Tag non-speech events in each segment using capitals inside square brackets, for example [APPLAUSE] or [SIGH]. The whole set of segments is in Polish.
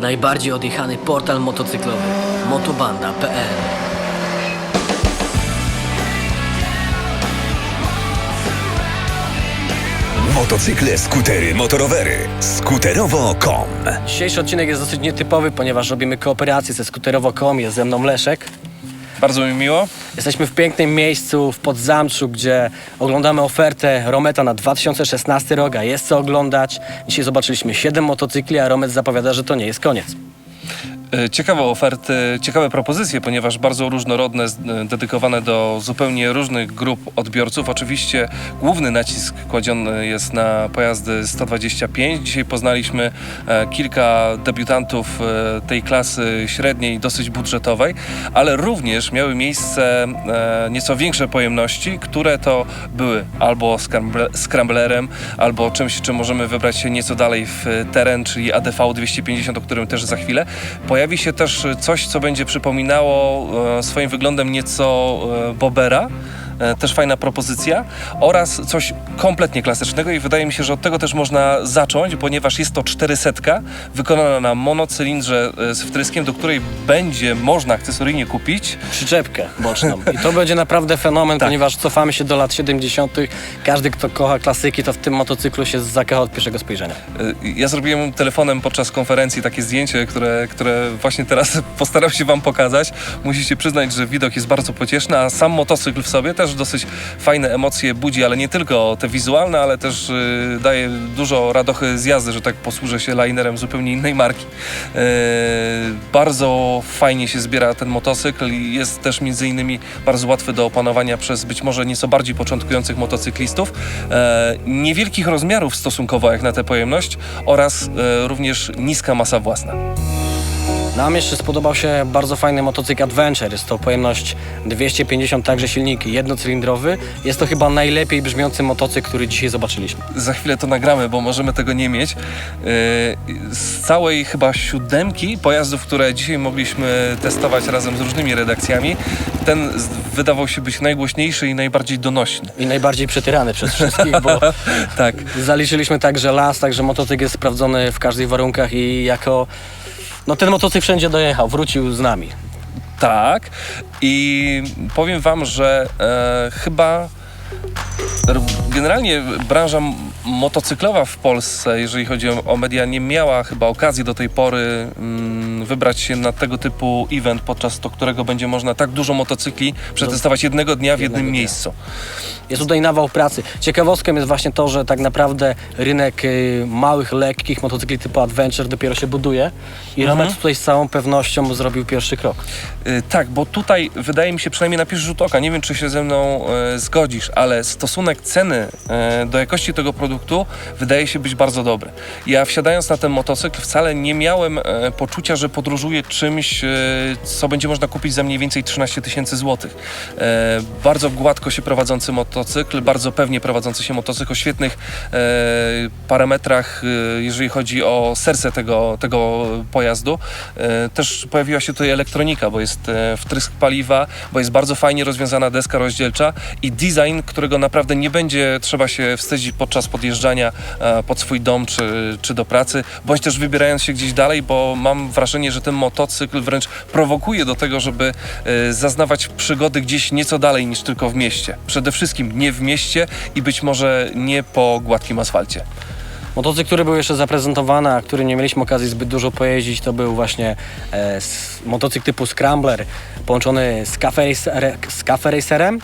Najbardziej odjechany portal motocyklowy motobanda.pl Motocykle, skutery, motorowery. Skuterowo.com Dzisiejszy odcinek jest dosyć nietypowy, ponieważ robimy kooperację ze skuterowo.com. Jest ze mną Leszek. Bardzo mi miło. Jesteśmy w pięknym miejscu w Podzamczu, gdzie oglądamy ofertę Rometa na 2016 rok, a jest co oglądać. Dzisiaj zobaczyliśmy 7 motocykli, a Romet zapowiada, że to nie jest koniec. E, Ciekawe oferty, ciekawe propozycje, ponieważ bardzo różnorodne, e, dedykowane do zupełnie różnych grup odbiorców. Oczywiście główny nacisk kładziony jest na pojazdy 125. Dzisiaj poznaliśmy e, kilka debiutantów tej klasy średniej, dosyć budżetowej, ale również miały miejsce nieco większe pojemności, które to były albo scramble- scramblerem, albo czymś, czym możemy wybrać się nieco dalej w teren, czyli ADV 250, o którym też za chwilę. Pojawi się też coś, co będzie przypominało e, swoim wyglądem nieco e, Bobera. E, Też fajna propozycja oraz coś kompletnie klasycznego i wydaje mi się, że od tego też można zacząć, ponieważ jest to 400 wykonana na monocylindrze e, z wtryskiem, do której będzie można akcesoryjnie kupić Przyczepkę boczną. I to będzie naprawdę fenomen, Tak. ponieważ cofamy się do lat 70. Każdy, kto kocha klasyki, to w tym motocyklu się zakocha od pierwszego spojrzenia. E, Ja zrobiłem telefonem podczas konferencji takie zdjęcie, które, które właśnie teraz [LAUGHS] postaram się Wam pokazać. Musicie przyznać, że widok jest bardzo pocieszny, a sam motocykl w sobie też dosyć fajne emocje budzi, ale nie tylko te wizualne, ale też y, daje dużo radochy z jazdy, że tak posłużę się linerem zupełnie innej marki. E, bardzo fajnie się zbiera ten motocykl i jest też między innymi bardzo łatwy do opanowania przez być może nieco bardziej początkujących motocyklistów. E, niewielkich rozmiarów stosunkowo jak na tę pojemność oraz e, również niska masa własna. Nam jeszcze spodobał się bardzo fajny motocykl Adventure. Jest to pojemność 250, także silnik jednocylindrowy. Jest to chyba najlepiej brzmiący motocykl, który dzisiaj zobaczyliśmy. Za chwilę to nagramy, bo możemy tego nie mieć. E, Z całej chyba siódemki pojazdów, które dzisiaj mogliśmy testować razem z różnymi redakcjami, ten wydawał się być najgłośniejszy i najbardziej donośny. I najbardziej przetyrany przez wszystkich, bo [LAUGHS] Tak. zaliczyliśmy także las, także motocykl jest sprawdzony w każdych warunkach i jako... No ten motocykl wszędzie dojechał, wrócił z nami. Tak. I powiem wam, że e, chyba generalnie branża motocyklowa w Polsce, jeżeli chodzi o, o media, nie miała chyba okazji do tej pory mm, wybrać się na tego typu event, podczas do którego będzie można tak dużo motocykli przetestować jednego dnia w jednym dnia. miejscu. Jest tutaj nawał pracy. Ciekawostką jest właśnie to, że tak naprawdę rynek y, małych, lekkich motocykli typu Adventure dopiero się buduje i Mhm. Romet tutaj z całą pewnością zrobił pierwszy krok. Y, Tak, bo tutaj wydaje mi się, przynajmniej na pierwszy rzut oka, nie wiem czy się ze mną e, zgodzisz, ale stosunek ceny e, do jakości tego produktu wydaje się być bardzo dobry. Ja wsiadając na ten motocykl wcale nie miałem e, poczucia, że podróżuję czymś, e, co będzie można kupić za mniej więcej 13 tysięcy złotych. E, bardzo gładko się prowadzący motocykl, bardzo pewnie prowadzący się motocykl o świetnych parametrach, jeżeli chodzi o serce tego, tego pojazdu. Też pojawiła się tutaj elektronika, bo jest wtrysk paliwa, bo jest bardzo fajnie rozwiązana deska rozdzielcza i design, którego naprawdę nie będzie trzeba się wstydzić podczas podjeżdżania e, pod swój dom czy, czy do pracy, bądź też wybierając się gdzieś dalej, bo mam wrażenie, że ten motocykl wręcz prowokuje do tego, żeby e, zaznawać przygody gdzieś nieco dalej niż tylko w mieście. Przede wszystkim nie w mieście i być może nie po gładkim asfalcie. Motocykl, który był jeszcze zaprezentowany, a który nie mieliśmy okazji zbyt dużo pojeździć, to był właśnie e, motocykl typu Scrambler połączony z Cafe, Racer, z Cafe Racerem.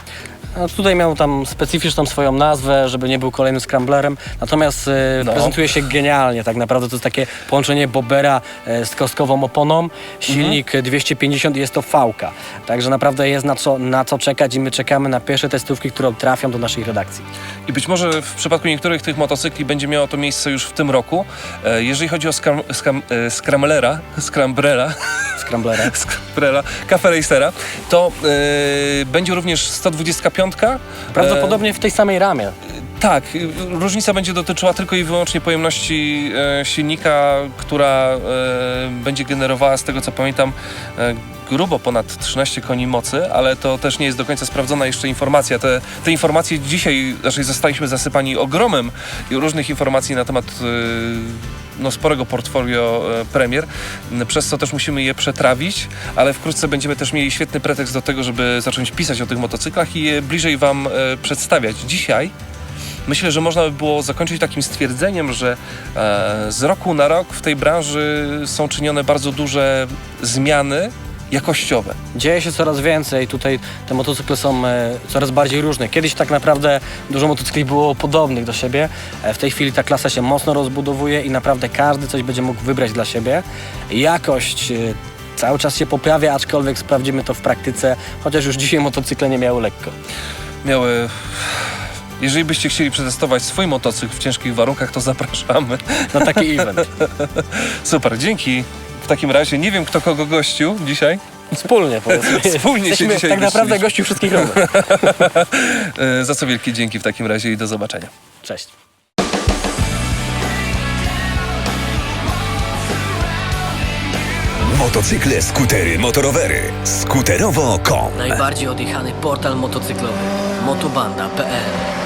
Tutaj miał tam specyficzną swoją nazwę, żeby nie był kolejnym Scramblerem. Natomiast e, No. prezentuje się genialnie. Tak naprawdę to jest takie połączenie Bobera e, z kostkową oponą. Silnik 250 i jest to fałka. Także naprawdę jest na co, na co czekać i my czekamy na pierwsze testówki, które trafią do naszej redakcji. I być może w przypadku niektórych tych motocykli będzie miało to miejsce już w tym roku. E, Jeżeli chodzi o skram, skram, e, Scramblera, Scrambrela, Scramblera. [LAUGHS] Scrambrela, Cafe Racera, to e, będzie również 125. Prawdopodobnie w tej samej ramie. Tak, różnica będzie dotyczyła tylko i wyłącznie pojemności e, silnika, która e, będzie generowała, z tego co pamiętam, e, grubo ponad 13 koni mocy, ale to też nie jest do końca sprawdzona jeszcze informacja. Te, te informacje dzisiaj, znaczy zostaliśmy zasypani ogromem różnych informacji na temat e, no, sporego portfolio e, premier, przez co też musimy je przetrawić, ale wkrótce będziemy też mieli świetny pretekst do tego, żeby zacząć pisać o tych motocyklach i je bliżej Wam e, przedstawiać. Dzisiaj myślę, że można by było zakończyć takim stwierdzeniem, że e, z roku na rok w tej branży są czynione bardzo duże zmiany jakościowe. Dzieje się coraz więcej, tutaj te motocykle są e, coraz bardziej różne. Kiedyś tak naprawdę dużo motocykli było podobnych do siebie, e, w tej chwili ta klasa się mocno rozbudowuje i naprawdę każdy coś będzie mógł wybrać dla siebie. Jakość e, cały czas się poprawia, aczkolwiek sprawdzimy to w praktyce, chociaż już dzisiaj motocykle nie miały lekko. Miały... Jeżeli byście chcieli przetestować swój motocykl w ciężkich warunkach, to zapraszamy. Na taki event. [LAUGHS] Super, dzięki. W takim razie nie wiem, kto kogo gościł dzisiaj. Wspólnie powiedzmy. [LAUGHS] Wspólnie się Jesteśmy dzisiaj tak naprawdę gościu wszystkich rodów. [LAUGHS] E, Za co wielkie dzięki w takim razie i do zobaczenia. Cześć. Motocykle, skutery, motorowery. Skuterowo.com Najbardziej odjechany portal motocyklowy motobanda.pl